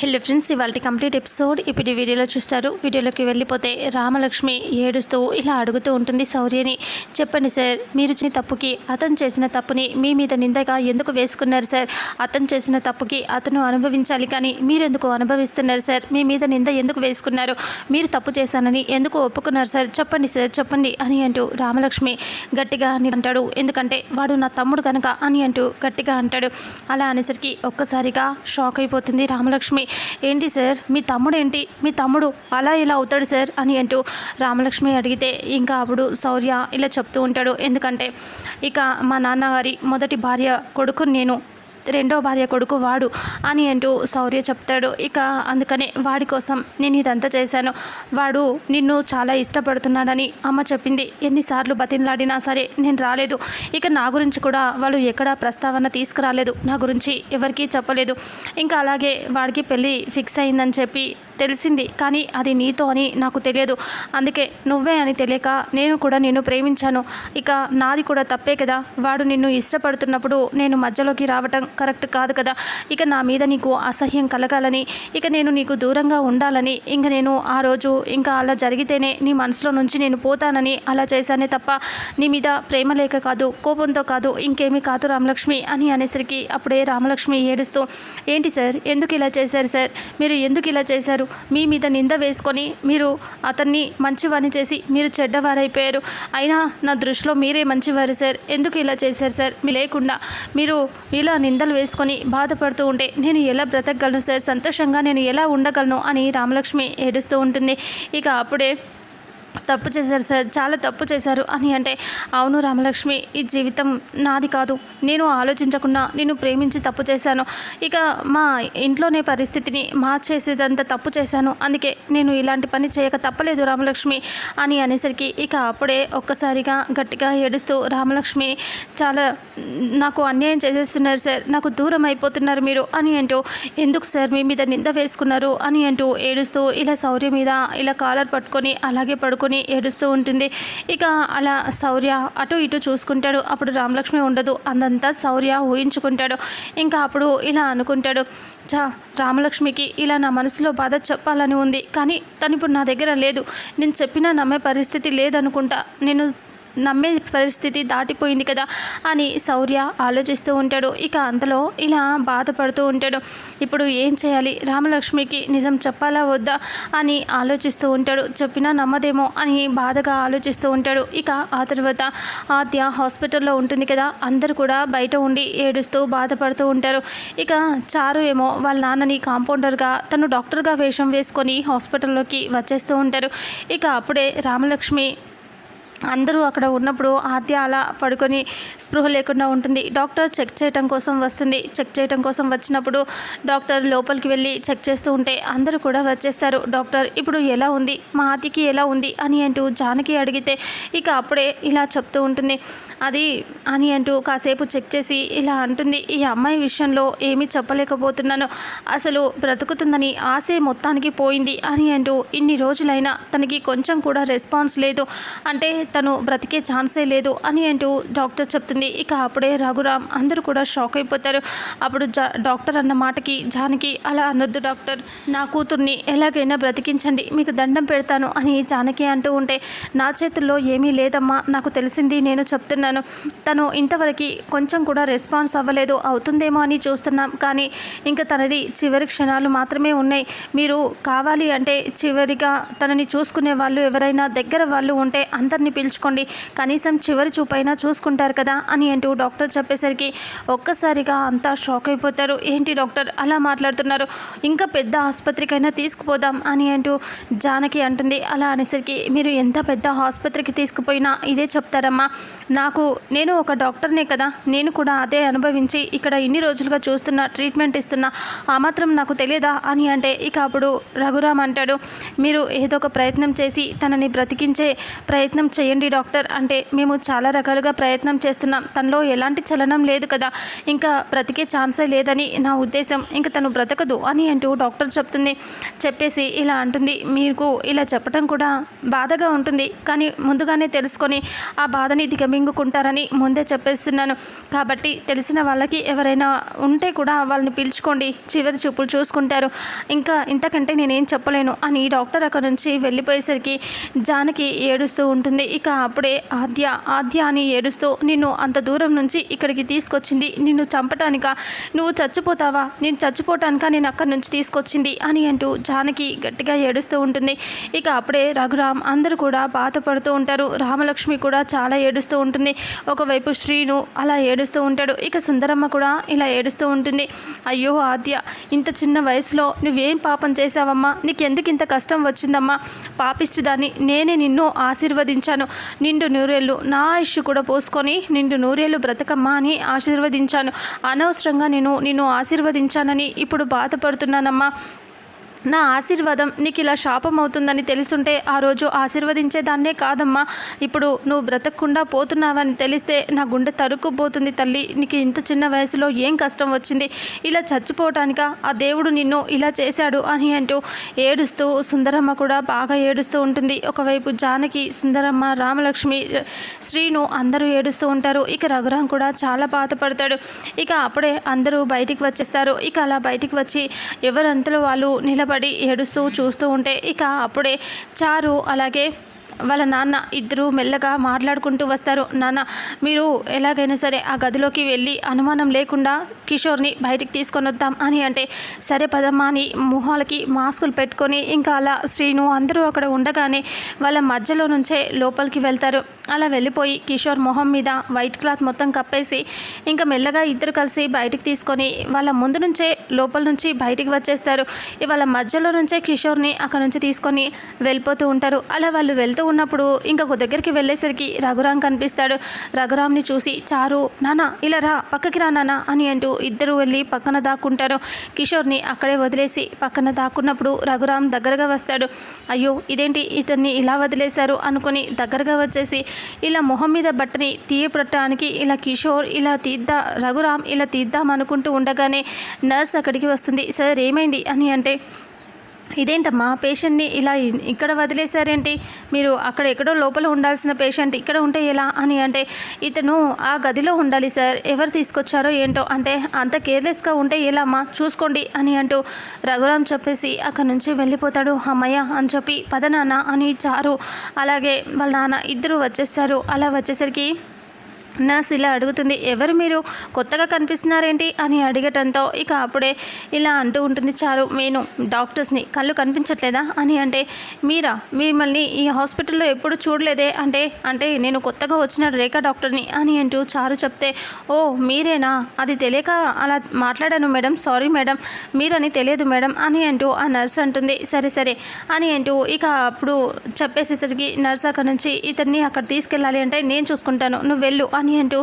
Hello friends ఇవాళ complete episode ఇప్పుడు వీడియోలో చూస్తారు వీడియోలోకి వెళ్ళిపోతే రామలక్ష్మి ఏడుస్తూ ఇలా అడుగుతూ ఉంటుంది శౌర్యని. చెప్పండి సార్ మీరు చేసిన తప్పుకి అతను చేసిన తప్పుని మీ మీద నిందగా ఎందుకు వేసుకున్నారు సార్? అతను చేసిన తప్పుకి అతను అనుభవించాలి కానీ మీరెందుకు అనుభవిస్తున్నారు సార్? మీ మీద నింద ఎందుకు వేసుకున్నారు? మీరు తప్పు చేశానని ఎందుకు ఒప్పుకున్నారు సార్? చెప్పండి సార్ చెప్పండి అని అంటూ రామలక్ష్మి గట్టిగా అని అంటాడు. ఎందుకంటే వాడు నా తమ్ముడు కనుక అని అంటూ గట్టిగా అంటాడు. అలా అనేసరికి ఒక్కసారిగా షాక్ అయిపోతుంది రామలక్ష్మి. ఏంటి సార్? మీ తమ్ముడు ఏంటి మీ తమ్ముడు అలా ఇలా అవుతాడు సార్? అని అంటూ రామలక్ష్మి అడిగితే ఇంకా అప్పుడు శౌర్య ఇలా చెప్తూ ఉంటాడు. ఎందుకంటే ఇక మా నాన్నగారి మొదటి భార్య కొడుకు నేను. రెండో భార్య కొడుకు వాడు అని అంటూ శౌర్య చెప్తాడు. ఇక అందుకనే వాడి కోసం నేను ఇదంతా చేశాను. వాడు నిన్ను చాలా ఇష్టపడుతున్నాడని అమ్మ చెప్పింది. ఎన్నిసార్లు బతిన్లాడినా సరే నేను రాలేదు. ఇక నా గురించి కూడా వాళ్ళు ఎక్కడా ప్రస్తావన తీసుకురాలేదు. నా గురించి ఎవరికీ చెప్పలేదు. ఇంకా అలాగే వాడికి పెళ్ళి ఫిక్స్ అయిందని చెప్పి తెలిసింది. కానీ అది నీతో అని నాకు తెలియదు. అందుకే నువ్వే అని తెలియక నేను కూడా నిన్ను ప్రేమించాను. ఇక నాది కూడా తప్పే కదా. వాడు నిన్ను ఇష్టపడుతున్నప్పుడు నేను మధ్యలోకి రావటం కరెక్ట్ కాదు కదా. ఇక నా మీద నీకు అసహ్యం కలగాలని ఇక నేను నీకు దూరంగా ఉండాలని ఇంక నేను ఆ రోజు ఇంకా అలా జరిగితేనే నీ మనసులో నుంచి నేను పోతానని అలా చేశానే తప్ప నీ మీద ప్రేమ లేక కాదు కోపంతో కాదు ఇంకేమీ కాదు రామలక్ష్మి అని అనేసరికి అప్పుడే రామలక్ష్మి ఏడుస్తూ ఏంటి సార్? ఎందుకు ఇలా చేశారు సార్? మీరు ఎందుకు ఇలా చేశారు? మీ మీద నింద వేసుకొని మీరు అతన్ని మంచివాని చేసి మీరు చెడ్డవారైపోయారు. అయినా నా దృష్టిలో మీరే మంచివారు సార్. ఎందుకు ఇలా చేశారు సార్? మీ లేకుండా మీరు ఇలా నిందలు వేసుకొని బాధపడుతూ ఉంటే నేను ఎలా బ్రతకగలను సార్? సంతోషంగా నేను ఎలా ఉండగలను అని రామలక్ష్మి ఏడుస్తూ ఉంటుంది. ఇక అప్పుడే తప్పు చేశారు సార్ చాలా తప్పు చేశారు అని అంటే అవును రామలక్ష్మి ఈ జీవితం నాది కాదు. నేను ఆలోచించకుండా నేను ప్రేమించి తప్పు చేశాను. ఇక మా ఇంట్లోనే పరిస్థితిని మార్చేసేదంత తప్పు చేశాను. అందుకే నేను ఇలాంటి పని చేయక తప్పలేదు రామలక్ష్మి అని అనేసరికి ఇక అప్పుడే ఒక్కసారిగా గట్టిగా ఏడుస్తూ రామలక్ష్మి చాలా నాకు అన్యాయం చేసేస్తున్నారు సార్. నాకు దూరం అయిపోతున్నారు మీరు అని అంటూ ఎందుకు సార్ మీ మీద నింద వేసుకున్నారు? అని అంటూ ఏడుస్తూ ఇలా శౌర్య మీద ఇలా కాలర్ పట్టుకొని అలాగే పడుకుని ఏడుస్తూ ఉంటుంది. ఇక అలా శౌర్య అటు ఇటు చూసుకుంటాడు. అప్పుడు రామలక్ష్మి ఉండదు. అందంతా శౌర్య ఊహించుకుంటాడు. ఇంకా అప్పుడు ఇలా అనుకుంటాడు. చా రామలక్ష్మికి ఇలా నా మనసులో బాధ చెప్పాలని ఉంది. కానీ తను ఇప్పుడు నా దగ్గర లేదు. నేను చెప్పినా నమ్మే పరిస్థితి లేదనుకుంటా. నేను నమ్మే పరిస్థితి దాటిపోయింది కదా అని శౌర్య ఆలోచిస్తూ ఉంటాడు. ఇక అంతలో ఇలా బాధపడుతూ ఉంటాడు. ఇప్పుడు ఏం చేయాలి? రామలక్ష్మికి నిజం చెప్పాలా వద్దా అని ఆలోచిస్తూ ఉంటాడు. చెప్పినా నమ్మదేమో అని బాధగా ఆలోచిస్తూ ఉంటాడు. ఇక ఆ తర్వాత ఆద్య హాస్పిటల్లో ఉంటుంది కదా. అందరు కూడా బయట ఉండి ఏడుస్తూ బాధపడుతూ ఉంటారు. ఇక చారు ఏమో వాళ్ళ నాన్నని కాంపౌండర్గా తను డాక్టర్గా వేషం వేసుకొని హాస్పిటల్లోకి వచ్చేస్తూ ఉంటారు. ఇక అప్పుడే రామలక్ష్మి అందరూ అక్కడ ఉన్నప్పుడు ఆద్య అలా పడుకొని స్పృహ లేకుండా ఉంటుంది. డాక్టర్ చెక్ చేయటం కోసం వస్తుంది. చెక్ చేయటం కోసం వచ్చినప్పుడు డాక్టర్ లోపలికి వెళ్ళి చెక్ చేస్తూ ఉంటే అందరూ కూడా వచ్చేస్తారు. డాక్టర్ ఇప్పుడు ఎలా ఉంది? మా ఆద్యకి ఎలా ఉంది? అని అంటూ జానకి అడిగితే ఇక అప్పుడే ఇలా చెప్తూ ఉంటుంది. అది అని అంటూ కాసేపు చెక్ చేసి ఇలా అంటుంది. ఈ అమ్మాయి విషయంలో ఏమీ చెప్పలేకపోతున్నాను. అసలు బ్రతుకుతుందని ఆశే మొత్తానికి పోయింది అని అంటూ ఇన్ని రోజులైనా తనకి కొంచెం కూడా రెస్పాన్స్ లేదు. అంటే తను బ్రతికే ఛాన్సే లేదు అని అంటూ డాక్టర్ చెప్తుంది. ఇక అప్పుడే రఘురామ్ అందరూ కూడా షాక్ అయిపోతారు. అప్పుడు జా డాక్టర్ అన్న మాటకి జానకి అలా అనొద్దు డాక్టర్. నా కూతుర్ని ఎలాగైనా బ్రతికించండి మీకు దండం పెడతాను అని జానకి అంటూ ఉంటే నా చేతుల్లో ఏమీ లేదమ్మా నాకు తెలిసింది నేను చెప్తున్నాను. తను ఇంతవరకు కొంచెం కూడా రెస్పాన్స్ అవ్వలేదు అవుతుందేమో అని చూస్తున్నాం. కానీ ఇంకా తనది చివరి క్షణాలు మాత్రమే ఉన్నాయి. మీరు కావాలి అంటే చివరిగా తనని చూసుకునే వాళ్ళు ఎవరైనా దగ్గర వాళ్ళు ఉంటే అందరినీ పిలుచుకోండి. కనీసం చివరి చూపైనా చూసుకుంటారు కదా అని అంటూ డాక్టర్ చెప్పేసరికి ఒక్కసారిగా అంతా షాక్ అయిపోతారు. ఏంటి డాక్టర్ అలా మాట్లాడుతున్నారు? ఇంకా పెద్ద ఆసుపత్రికైనా తీసుకుపోదాం అని అంటూ జానకి అంటుంది. అలా అనేసరికి మీరు ఎంత పెద్ద ఆసుపత్రికి తీసుకుపోయినా ఇదే చెప్తారమ్మా. నాకు నేను ఒక డాక్టర్నే కదా. నేను కూడా అదే అనుభవించి ఇక్కడ ఇన్ని రోజులుగా చూస్తున్నా ట్రీట్మెంట్ ఇస్తున్నా. ఆ మాత్రం నాకు తెలియదా అని అంటే ఇక అప్పుడు రఘురామ్ అంటాడు మీరు ఏదో ఒక ప్రయత్నం చేసి తనని బ్రతికించే ప్రయత్నం చేయ చేయండి డాక్టర్. అంటే మేము చాలా రకాలుగా ప్రయత్నం చేస్తున్నాం. తనలో ఎలాంటి చలనం లేదు కదా. ఇంకా బ్రతికే ఛాన్సే లేదని నా ఉద్దేశం. ఇంకా తను బ్రతకదు అని అంటూ డాక్టర్ చెప్తుంది. చెప్పేసి ఇలా అంటుంది. మీకు ఇలా చెప్పడం కూడా బాధగా ఉంటుంది. కానీ ముందుగానే తెలుసుకొని ఆ బాధని దిగమింగుకుంటారని ముందే చెప్పేస్తున్నాను. కాబట్టి తెలిసిన వాళ్ళకి ఎవరైనా ఉంటే కూడా వాళ్ళని పిలుచుకోండి. చివరి చూపులు చూసుకుంటారు. ఇంకా ఇంతకంటే నేనేం చెప్పలేను అని డాక్టర్ అక్కడ నుంచి వెళ్ళిపోయేసరికి జానకి ఏడుస్తూ ఉంటుంది. ఇక అప్పుడే ఆద్య ఆద్య అని ఏడుస్తూ నిన్ను అంత దూరం నుంచి ఇక్కడికి తీసుకొచ్చింది నిన్ను చంపటానిక? నువ్వు చచ్చిపోతావా? నేను చచ్చిపోవటానికా నేను అక్కడి నుంచి తీసుకొచ్చింది అని అంటూ జానకి గట్టిగా ఏడుస్తూ ఉంటుంది. ఇక అప్పుడే రఘురామ్ అందరూ కూడా బాధపడుతూ ఉంటారు. రామలక్ష్మి కూడా చాలా ఏడుస్తూ ఉంటుంది. ఒకవైపు శ్రీను అలా ఏడుస్తూ ఉంటాడు. ఇక సుందరమ్మ కూడా ఇలా ఏడుస్తూ ఉంటుంది. అయ్యో ఆద్య ఇంత చిన్న వయసులో నువ్వేం పాపం చేశావమ్మా? నీకెందుకు ఇంత కష్టం వచ్చిందమ్మా? పాపిస్తుదాన్ని నేనే నిన్ను ఆశీర్వదించాను. నిండు నూరేళ్ళు నా ఆయుష్ కూడా పోసుకొని నిండు నూరేళ్ళు బ్రతకమ్మా అని ఆశీర్వదించాను. అనవసరంగా నేను నిన్ను ఆశీర్వదించానని ఇప్పుడు బాధపడుతున్నానమ్మా. నా ఆశీర్వాదం నీకు ఇలా శాపం అవుతుందని తెలుస్తుంటే ఆ రోజు ఆశీర్వదించేదాన్నే కాదమ్మా. ఇప్పుడు నువ్వు బ్రతకకుండా పోతున్నావని తెలిస్తే నా గుండె తరుక్కుపోతుంది తల్లి. నీకు ఇంత చిన్న వయసులో ఏం కష్టం వచ్చింది? ఇలా చచ్చిపోవటానిక? ఆ దేవుడు నిన్ను ఇలా చేశాడు అని అంటూ ఏడుస్తూ సుందరమ్మ కూడా బాగా ఏడుస్తూ ఉంటుంది. ఒకవైపు జానకి సుందరమ్మ రామలక్ష్మి శ్రీను అందరూ ఏడుస్తూ ఉంటారు. ఇక రఘురాం కూడా చాలా బాధపడతాడు. ఇక అప్పుడే అందరూ బయటికి వచ్చేస్తారు. ఇక అలా బయటికి వచ్చి ఎవరంతలో వాళ్ళు నిలబడి ఏడుస్తూ చూస్తూ ఉంటే ఇక అప్పుడే చారు అలాగే వాళ్ళ నాన్న ఇద్దరు మెల్లగా మాట్లాడుకుంటూ వస్తారు. నాన్న మీరు ఎలాగైనా సరే ఆ గదిలోకి వెళ్ళి అనుమానం లేకుండా కిషోర్ని బయటికి తీసుకొని వద్దాం అని అంటే సరే పదమ్మా అని మొహాలకి మాస్కులు పెట్టుకొని ఇంకా అలా శ్రీను అందరూ అక్కడ ఉండగానే వాళ్ళ మధ్యలో నుంచే లోపలికి వెళ్తారు. అలా వెళ్ళిపోయి కిషోర్ మొహం మీద వైట్ క్లాత్ మొత్తం కప్పేసి ఇంకా మెల్లగా ఇద్దరు కలిసి బయటికి తీసుకొని వాళ్ళ ముందు నుంచే లోపల నుంచి బయటికి వచ్చేస్తారు. వాళ్ళ మధ్యలో నుంచే కిషోర్ని అక్కడ నుంచి తీసుకొని వెళ్ళిపోతూ ఉంటారు. అలా వాళ్ళు వెళ్తూ ఉన్నప్పుడు ఇంకా ఒక దగ్గరికి వెళ్ళేసరికి రఘురామ్ కనిపిస్తాడు. రఘురామ్ని చూసి చారు నానా ఇలా రా పక్కకి రా నానా అని అంటూ ఇద్దరు వెళ్ళి పక్కన దాక్కుంటారు. కిషోర్ని అక్కడే వదిలేసి పక్కన దాక్కున్నప్పుడు రఘురామ్ దగ్గరగా వస్తాడు. అయ్యో ఇదేంటి? ఇతన్ని ఇలా వదిలేశారు అనుకొని దగ్గరగా వచ్చేసి ఇలా మొహం మీద బట్టని తీయపడటానికి ఇలా కిషోర్ ఇలా తీద్దా రఘురామ్ ఇలా తీద్దాం అనుకుంటూ ఉండగానే నర్స్ అక్కడికి వస్తుంది. సార్ ఏమైంది? అని అంటే ఇదేంటమ్మా? పేషెంట్ని ఇలా ఇక్కడ వదిలేశారేంటి? మీరు అక్కడ ఎక్కడో లోపల ఉండాల్సిన పేషెంట్ ఇక్కడ ఉంటే ఎలా అని అంటే ఇతను ఆ గదిలో ఉండాలి సార్. ఎవరు తీసుకొచ్చారో ఏంటో అంటే అంత కేర్లెస్గా ఉంటే ఎలా అమ్మా చూసుకోండి అని అంటూ రఘురాం చెప్పేసి అక్కడి నుంచి వెళ్ళిపోతాడు. అమ్మయ్య అని చెప్పి పద నాన్న అని చారు. అలాగే వాళ్ళ నాన్న ఇద్దరు వచ్చేస్తారు. అలా వచ్చేసరికి నర్స్ ఇలా అడుగుతుంది ఎవరు మీరు? కొత్తగా కనిపిస్తున్నారేంటి? అని అడిగటంతో ఇక అప్పుడే ఇలా అంటూ ఉంటుంది చాలు నేను డాక్టర్స్ని కళ్ళు కనిపించట్లేదా? అని అంటే మీరా? మిమ్మల్ని ఈ హాస్పిటల్లో ఎప్పుడు చూడలేదే? అంటే అంటే నేను కొత్తగా వచ్చిన రేఖా డాక్టర్ని అని అంటూ చారు చెప్తే ఓ మీరేనా? అది తెలియక అలా మాట్లాడాను మేడం సారీ మేడం మీరని తెలియదు మేడం అని అంటూ ఆ నర్స్ అంటుంది సరే సరే అని అంటూ ఇక అప్పుడు చెప్పేసేసరికి నర్స్ అక్కడ నుంచి ఇతన్ని అక్కడ తీసుకెళ్ళాలి అంటే నేను చూసుకుంటాను నువ్వు వెళ్ళు అని అంటూ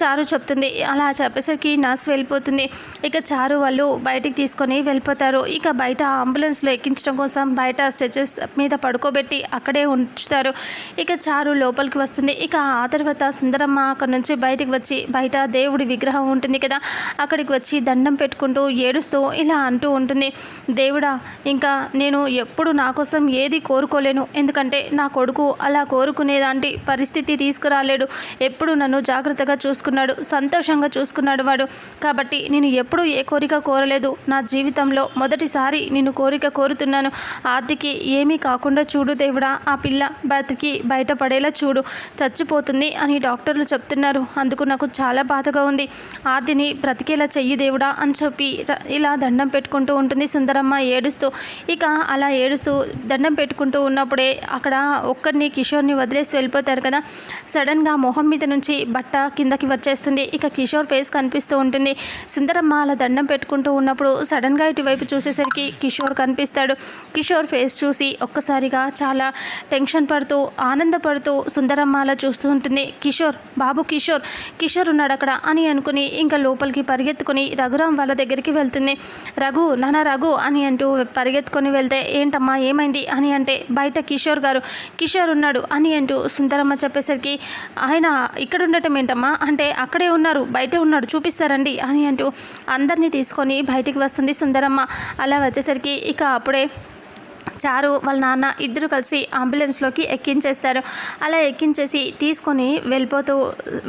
చారు చెప్తుంది. అలా చెప్పేసరికి నర్స్ వెళ్ళిపోతుంది. ఇక చారు వాళ్ళు బయటికి తీసుకొని వెళ్ళిపోతారు. ఇక బయట అంబులెన్స్లో ఎక్కించడం కోసం బయట స్ట్రెచెస్ మీద పడుకోబెట్టి అక్కడే ఉంచుతారు. ఇక చారు లోపలికి వస్తుంది. ఇక ఆ తర్వాత సుందరమ్మ అక్కడ నుంచి బయటికి వచ్చి బయట దేవుడి విగ్రహం ఉంటుంది కదా అక్కడికి వచ్చి దండం పెట్టుకుంటూ ఏడుస్తూ ఇలా అంటూ ఉంటుంది. దేవుడా ఇంకా నేను ఎప్పుడు నా కోసం ఏది కోరుకోలేను. ఎందుకంటే నా కొడుకు అలా కోరుకునేదాంటి పరిస్థితి తీసుకురాలేడు. ఎప్పుడు నన్ను జాగ్రత్తగా చూసుకున్నాడు సంతోషంగా చూసుకున్నాడు వాడు. కాబట్టి నేను ఎప్పుడూ ఏ కోరిక కోరలేదు. నా జీవితంలో మొదటిసారి నేను కోరిక కోరుతున్నాను. ఆర్తికి ఏమీ కాకుండా చూడు దేవుడా ఆ పిల్ల బ్రతికి బయటపడేలా చూడు. చచ్చిపోతుంది అని డాక్టర్లు చెప్తున్నారు. అందుకు నాకు చాలా బాధగా ఉంది. ఆర్తిని బ్రతికేలా చెయ్యి దేవుడా అని చెప్పి ఇలా దండం పెట్టుకుంటూ ఉంటుంది సుందరమ్మ ఏడుస్తూ. ఇక అలా ఏడుస్తూ దండం పెట్టుకుంటూ ఉన్నప్పుడే అక్కడ ఒక్కరిని కిషోర్ని వదిలేసి వెళ్ళిపోతారు కదా. సడన్గా మొహం మీద నుంచి బట్ట కిందకి వచ్చేస్తుంది. ఇక కిషోర్ ఫేస్ కనిపిస్తూ ఉంటుంది. సుందరమ్మ అలా దండం పెట్టుకుంటూ ఉన్నప్పుడు సడన్గా ఇటువైపు చూసేసరికి కిషోర్ కనిపిస్తాడు. కిషోర్ ఫేస్ చూసి ఒక్కసారిగా చాలా టెన్షన్ పడుతూ ఆనందపడుతూ సుందరమ్మ అలా చూస్తూ ఉంటుంది. కిషోర్ బాబు కిషోర్ కిషోర్ ఉన్నాడు అక్కడ అని అనుకుని ఇంకా లోపలికి పరిగెత్తుకుని రఘురాం వాళ్ళ దగ్గరికి వెళ్తుంది. రఘు నానా రఘు అని అంటూ పరిగెత్తుకొని వెళ్తే ఏంటమ్మా ఏమైంది? అని అంటే బయట కిషోర్ గారు కిషోర్ ఉన్నాడు అని అంటూ సుందరమ్మ చెప్పేసరికి ఆయన ఇక్కడ ఉండటం ఏంటమ్మా? అంటే అక్కడే ఉన్నారు బయటే ఉన్నాడు చూపిస్తారండి అని అంటూ అందరినీ తీసుకొని బయటికి వస్తుంది సుందరమ్మ. అలా వచ్చేసరికి ఇక అప్పుడే చారు వాళ్ళ నాన్న ఇద్దరు కలిసి అంబులెన్స్లోకి ఎక్కించేస్తారు. అలా ఎక్కించేసి తీసుకొని వెళ్ళిపోతూ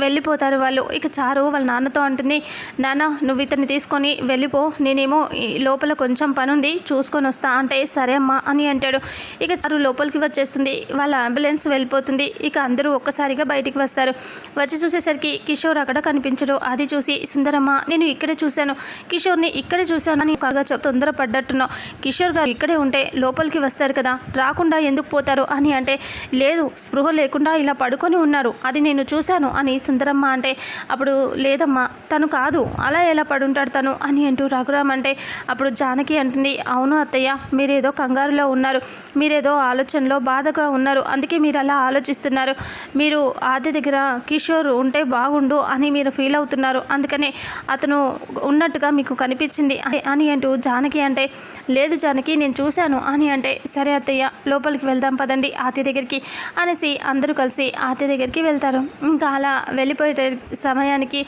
వెళ్ళిపోతారు వాళ్ళు. ఇక చారు వాళ్ళ నాన్నతో అంటుంది నాన్న నువ్వు ఇతన్ని తీసుకొని వెళ్ళిపో. నేనేమో ఈ లోపల కొంచెం పని ఉంది చూసుకొని వస్తా. అంటే సరే అమ్మా అని అంటాడు. ఇక చారు లోపలికి వచ్చేస్తుంది వాళ్ళ అంబులెన్స్ వెళ్ళిపోతుంది. ఇక అందరూ ఒక్కసారిగా బయటికి వస్తారు. వచ్చి చూసేసరికి కిషోర్ అక్కడ కనిపించడు. అది చూసి సుందరమ్మ నేను ఇక్కడే చూశాను. కిషోర్ని ఇక్కడే చూశాను అని కాగా చెప్ తొందరపడ్డట్టున్నావు. కిషోర్ గారు ఇక్కడే ఉంటే లోపల లోపలికి వస్తారు కదా? రాకుండా ఎందుకు పోతారు అని అంటే లేదు స్పృహ లేకుండా ఇలా పడుకొని ఉన్నారు. అది నేను చూశాను అని సుందరమ్మ అంటే అప్పుడు లేదమ్మా తను కాదు. అలా ఎలా పడుంటాడు తను అని అంటూ రఘురామ్ అంటే అప్పుడు జానకి అంటుంది అవును అత్తయ్య మీరేదో కంగారులో ఉన్నారు. మీరేదో ఆలోచనలో బాధగా ఉన్నారు. అందుకే మీరు అలా ఆలోచిస్తున్నారు. మీరు ఆది దగ్గర కిషోర్ ఉంటే బాగుండు అని మీరు ఫీల్ అవుతున్నారు. అందుకనే అతను ఉన్నట్టుగా మీకు కనిపించింది అని- అని అంటూ జానకి అంటే లేదు జానకి నేను చూశాను అని అంటే సరే అత్తయ్య లోపలికి వెళ్దాం పదండి ఆతి దగ్గరికి అనేసి అందరూ కలిసి ఆతి దగ్గరికి వెళ్తారు. ఇంకా అలా వెళ్ళిపోయే సమయానికి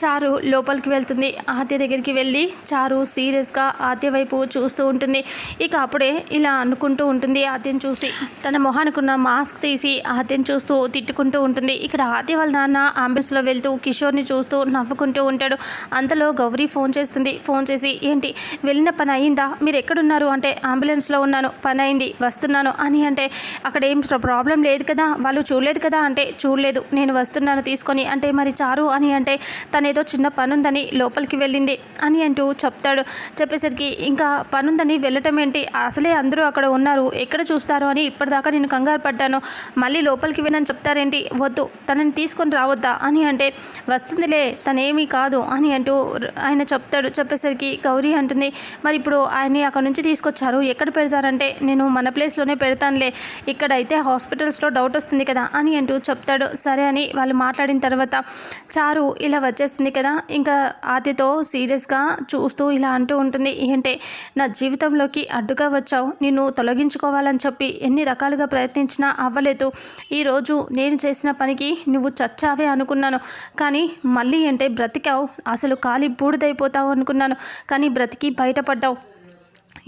చారు లోపలికి వెళ్తుంది. ఆతి దగ్గరికి వెళ్ళి చారు సీరియస్గా ఆతి వైపు చూస్తూ ఉంటుంది. ఇక అప్పుడే ఇలా అనుకుంటూ ఉంటుంది. ఆద్యను చూసి తన మొహానికి ఉన్న మాస్క్ తీసి ఆద్యను చూస్తూ తిట్టుకుంటూ ఉంటుంది. ఇక్కడ ఆతి వాళ్ళ నాన్న అంబులెన్స్లో వెళ్తూ కిషోర్ని చూస్తూ నవ్వుకుంటూ ఉంటాడు. అంతలో గౌరీ ఫోన్ చేస్తుంది. ఫోన్ చేసి ఏంటి వెళ్ళిన పని అయిందా? మీరు ఎక్కడున్నారు? అంటే అంబులెన్స్లో ఉన్నాను. పని అయింది వస్తున్నాను. అని అంటే అక్కడ ఏం ప్రాబ్లం లేదు కదా వాళ్ళు చూడలేదు కదా అంటే చూడలేదు. నేను వస్తున్నాను తీసుకొని. అంటే మరి చారు అని అంటే తనేదో చిన్న పనుందని ఉందని లోపలికి వెళ్ళింది. అని అంటూ చెప్తాడు. చెప్పేసరికి ఇంకా పనుందని వెళ్ళటం ఏంటి? అసలే అందరూ అక్కడ ఉన్నారు. ఎక్కడ చూస్తారు? అని ఇప్పటిదాకా నేను కంగారు పడ్డాను. మళ్ళీ లోపలికి వెళ్ళని చెప్తారేంటి? వద్దు. తనని తీసుకొని రావద్దా? అని అంటే వస్తుందిలే. తనేమీ కాదు. అని అంటూ ఆయన చెప్తాడు. చెప్పేసరికి గౌరీ అంటుంది. మరి ఇప్పుడు ఆయన్ని అక్కడ నుంచి తీసుకొచ్చారు. ఎక్కడ పెడతారని అంటే నేను మన ప్లేస్లోనే పెడతానులే ఇక్కడైతే హాస్పిటల్స్లో డౌట్ వస్తుంది కదా అని అంటూ చెప్తాడు. సరే అని వాళ్ళు మాట్లాడిన తర్వాత చారు ఇలా వచ్చేస్తుంది కదా ఇంకా ఆతితో సీరియస్గా చూస్తూ ఇలా అంటూ ఉంటుంది. ఏంటే నా జీవితంలోకి అడ్డుగా వచ్చావు నిన్ను తొలగించుకోవాలని చెప్పి ఎన్ని రకాలుగా ప్రయత్నించినా అవ్వలేదు. ఈరోజు నేను చేసిన పనికి నువ్వు చచ్చావే అనుకున్నాను. కానీ మళ్ళీ అంటే బ్రతికావు అసలు కాలి బూడిదైపోతావు అనుకున్నాను. కానీ బ్రతికి బయటపడ్డావు.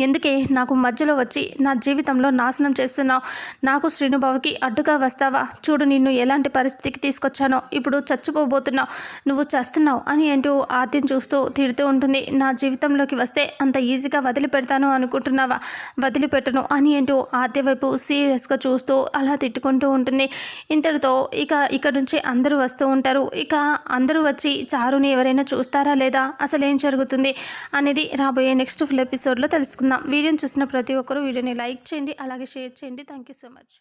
ఎందుకే నాకు మధ్యలో వచ్చి నా జీవితంలో నాశనం చేస్తున్నావు? నాకు శ్రీనుబాబుకి అడ్డుగా వస్తావా? చూడు నిన్ను ఎలాంటి పరిస్థితికి తీసుకొచ్చానో. ఇప్పుడు చచ్చిపోబోతున్నావు. నువ్వు చేస్తున్నావు అని అంటూ ఆద్యం చూస్తూ తిడుతూ ఉంటుంది. నా జీవితంలోకి వస్తే అంత ఈజీగా వదిలిపెడతాను అనుకుంటున్నావా? వదిలిపెట్టను అని అంటూ ఆద్య వైపు సీరియస్గా చూస్తూ అలా తిట్టుకుంటూ ఉంటుంది. ఇంతటితో ఇక ఇక్కడ నుంచి అందరూ వస్తూ ఉంటారు. ఇక అందరూ వచ్చి చారుని ఎవరైనా చూస్తారా లేదా? అసలు ఏం జరుగుతుంది? అనేది రాబోయే నెక్స్ట్ ఫుల్ ఎపిసోడ్లో తెలుసు తెలుసుకుందాం. వీడియోని చూసిన ప్రతి ఒక్కరూ వీడియోని లైక్ చేయండి అలాగే షేర్ చేయండి. Thank you so much